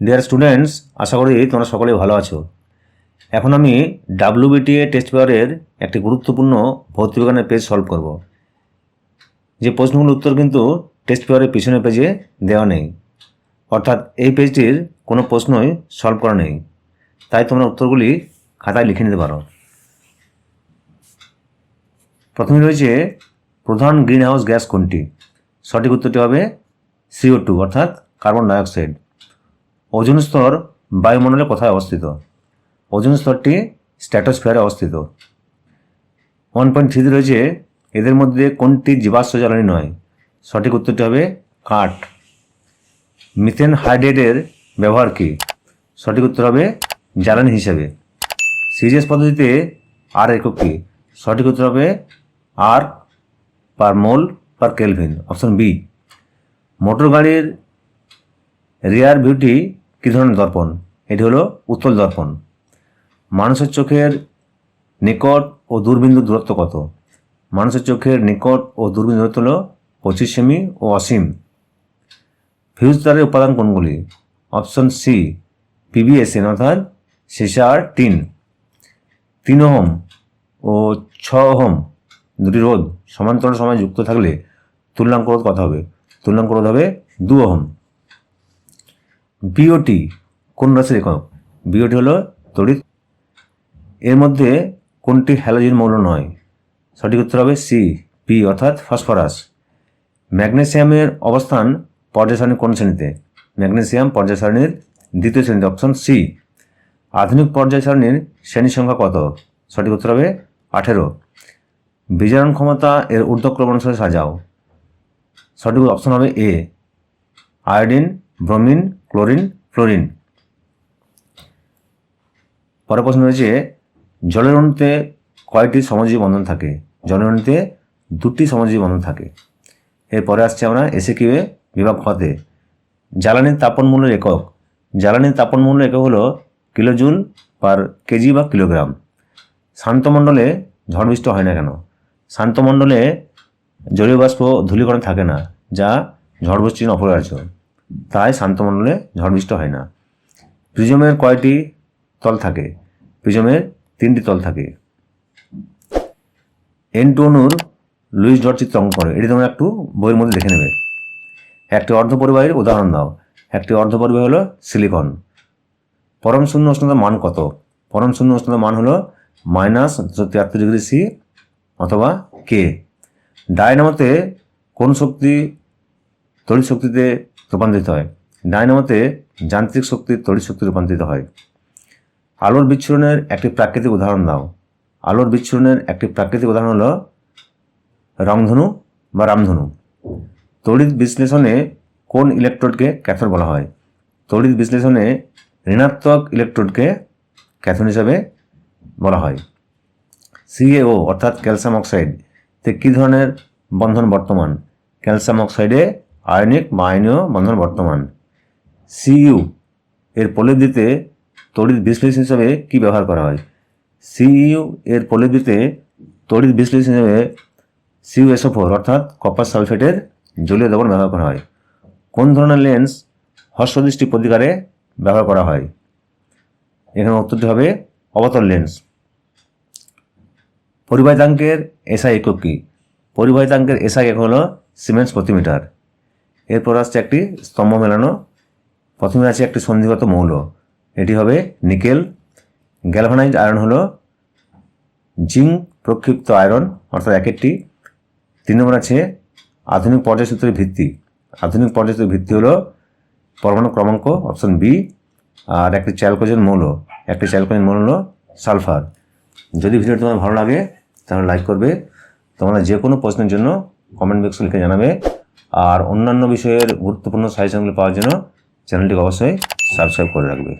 Dear students আশা করি তোমরা সকলেই ভালো আছো। এখন আমি ডাব্লিউবিটিএ টেস্ট পেপারের একটি গুরুত্বপূর্ণ ভৌতবিজ্ঞানের পেজ সলভ করব। যে প্রশ্নগুলোর উত্তর কিন্তু টেস্ট পেপারের পিছনের পেজে দেওয়া নেই। অর্থাৎ এই পেজটির কোনো প্রশ্নই সলভ করা নেই। তাই তোমরা উত্তরগুলি খাতায় লিখে নিতে পারো। প্রথমে রয়েছে, প্রধান গ্রিন হাউস গ্যাস কোনটি? সঠিক উত্তরটি হবে C O two carbon dioxide ওজন স্তর বায়ুমণ্ডলে কোথায় অবস্থিত? ওজন স্তরটি স্ট্র্যাটোস্ফিয়ারে অবস্থিত। ওয়ান পয়েন্ট থ্রিতে রয়েছে, এদের মধ্যে কোনটি জীবাশ্ম জ্বালানি নয়? সঠিক উত্তরটি হবে কাঠ। মিথেন হাইড্রেটের ব্যবহার কী? সঠিক উত্তর হবে জ্বালানি হিসেবে। সিরিয়াস পদ্ধতিতে আর একক কী? সঠিক উত্তর হবে R per mole per kelvin, option B. Motor গাড়ির রিয়ার বিউটি কী ধরনের দর্পণ? এটি হলো উত্তল দর্পণ। মানুষের চোখের নিকট ও দূরবিন্দু দূরত্ব কত? মানুষের চোখের নিকট ও দূরবিন্দু দূরত্ব হলো পঁচিশ সেমি ও অসীম। ফিউজ তারের উপাদান কোনগুলি? অপশন সি পিবিএসএন অর্থাৎ সিসার টিন তিন। ওহম ও ছ ওহম, দুটি রোধ সমান্তরাল সময় যুক্ত থাকলে তুল্যাঙ্ক রোধ কত হবে? তুলনাঙ্ক রোধ হবে দু ওহম। বিওটি কোন রাশির একক বিওটি হলো তড়িৎ। এর মধ্যে কোনটি হ্যালোজেন মৌল নয়? সঠিক উত্তর হবে সি পি অর্থাৎ ফসফরাস ম্যাগনেসিয়ামের অবস্থান পর্যায় সারণীর কোন শ্রেণীতে? ম্যাগনেসিয়াম পর্যায় সারণীর দ্বিতীয় শ্রেণীতে অপশন সি আধুনিক পর্যায় সারণীর শ্রেণি সংখ্যা কত? সঠিক উত্তর হবে আঠেরো। বিজারণ ক্ষমতা এর ঊর্ধ্বক্রম অনুসারে সাজাও। সঠিক অপশন হবে A iodine, bromine chlorine fluorine. পরের প্রশ্ন রয়েছে, জলের অণুতে কয়টি সমজীবী বন্ধন থাকে? জলের অণুতে দুটি সমজীবী বন্ধন থাকে। এরপরে আসছে আমরা এসে কিউএ বিভাগ হতে জ্বালানির তাপন মূল্যের একক। জ্বালানির তাপন মূল্য একক হলো kilojoule per K G kilogram. শান্তমণ্ডলে ঝড় বৃষ্টি হয় না কেন? শান্তমণ্ডলে জলীয় বাষ্প ধূলিকরণ থাকে না, যা ঝড় বৃষ্টির অপরিহার্য। তাই শান্তমণ্ডলে ঝড় বৃষ্টি হয় না। প্রিজমের কয়টি তল থাকে? প্রিজমের তিনটি তল থাকে। এন টু অনুর লুইস ডট চিত্র অঙ্কন করে। এটি তোমরা একটু বইয়ের মধ্যে দেখে নেবে। একটি অর্ধপরিবাহীর উদাহরণ দাও। একটি অর্ধপরিবাহী হলো সিলিকন। পরম শূন্য উষ্ণতার মান কত? পরম শূন্য উষ্ণতার মান হলো মাইনাস দুশো তিয়াত্তর ডিগ্রি সি অথবা কে। ডায়নামোতে কোন শক্তি, তড়িৎ শক্তিতে রূপান্তরিত হয়। ডায়নামোতে যান্ত্রিক শক্তি তড়িৎ শক্তি রূপান্তরিত হয়। আলোর বিচ্ছুরণের একটি প্রাকৃতিক উদাহরণ দাও। আলোর বিচ্ছুরণের একটি প্রাকৃতিক উদাহরণ হলো রংধনু বা রামধনু। তড়িৎ বিশ্লেষণে কোন ইলেকট্রোডকে ক্যাথোড বলা হয়? তড়িৎ বিশ্লেষণে ঋণাত্মক ইলেকট্রোডকে ক্যাথোড হিসাবে বলা হয়। সিএও অর্থাৎ ক্যালসিয়াম অক্সাইড তে কী ধরনের বন্ধন বর্তমান? ক্যালসিয়াম অক্সাইডে আয়নিক আয়নীয় বন্ধন, বর্তমান। সিইউ এর প্রলেপ দিতে তড়িৎ বিশ্লেষণ হিসাবে কী ব্যবহার করা হয়? সিইউ এর প্রলেপ দিতে তড়িৎ বিশ্লেষণ হিসাবে সিউএসও ফোর অর্থাৎ কপার সালফেটের জলীয় দ্রবণ ব্যবহার করা হয়। কোন ধরনের লেন্স হর্ষদৃষ্টি প্রতিকারে ব্যবহার করা হয়? এখানে উত্তরটি হবে অবতল লেন্স পরিবাহিতাঙ্কের এসআই একক কী? পরিবাহিতাঙ্কের এসআই একক হলো সিমেন্স প্রতি মিটার। এরপর আসছে একটি স্তম্ভ মেলানো। প্রথমে আছে একটি সন্ধিগত মৌল। এটি হবে নিকেল। গ্যালভানাইজ আয়রন হলো জিঙ্ক প্রক্ষিপ্ত আয়রন, অর্থাৎ এক একটি। তিন নম্বর আছে আধুনিক পর্যায়সূত্রের ভিত্তি। আধুনিক পর্যায়সূত্রের ভিত্তি হলো পরমাণু ক্রমাঙ্ক, অপশন বি, আর একটি চ্যালকোজেন মৌল। একটি চ্যালকোজেন মৌল হলো সালফার। যদি ভিডিওটি তোমার ভালো লাগে, তাহলে লাইক করবে। তোমরা যে কোনো প্রশ্নের জন্য কমেন্ট বক্সে লিখে জানাবে। আর অন্যান্য বিষয়ের গুরুত্বপূর্ণ সাজেশনগুলো পাওয়ার জন্য চ্যানেলটিকে অবশ্যই সাবস্ক্রাইব করে রাখবে।